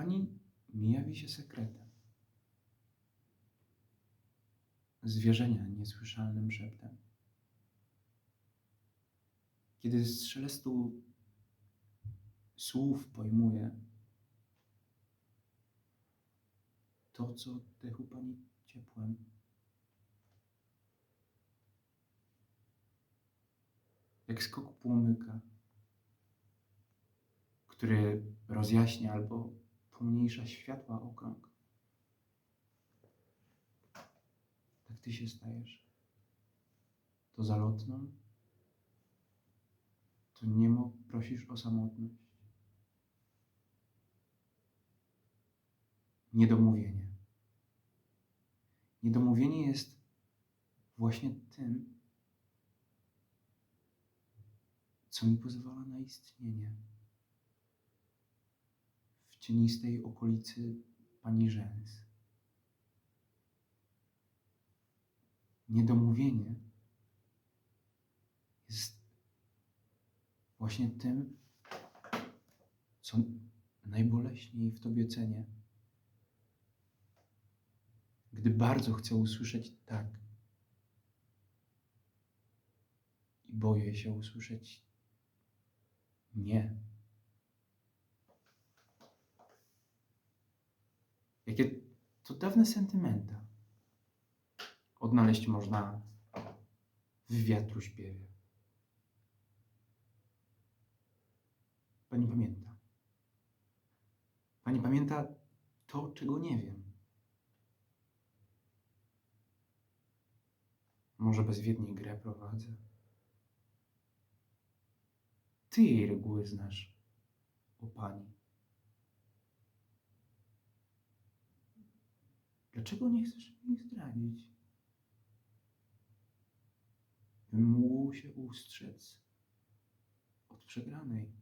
Pani mi jawi się sekretem. Zwierzenia niesłyszalnym szeptem. Kiedy z szelestu słów pojmuję to, co oddechu Pani ciepłem. Jak skok płomyka, który rozjaśnia albo pomniejsza światła okrąg. Tak Ty się stajesz. To zalotną, to niemo prosisz o samotność. Niedomówienie. Niedomówienie jest właśnie tym, co mi pozwala na istnienie cienistej okolicy pani rzęs. Niedomówienie jest właśnie tym, co najboleśniej w tobie cenię. Gdy bardzo chcę usłyszeć tak i boję się usłyszeć nie. Jakie to dawne sentymenta odnaleźć można w wiatru śpiewie. Pani pamięta. Pani pamięta to, czego nie wiem. Może bezwiednie grę prowadzę. Ty jej reguły znasz, o pani. Dlaczego nie chcesz mi zdradzić? Bym mógł się ustrzec od przegranej.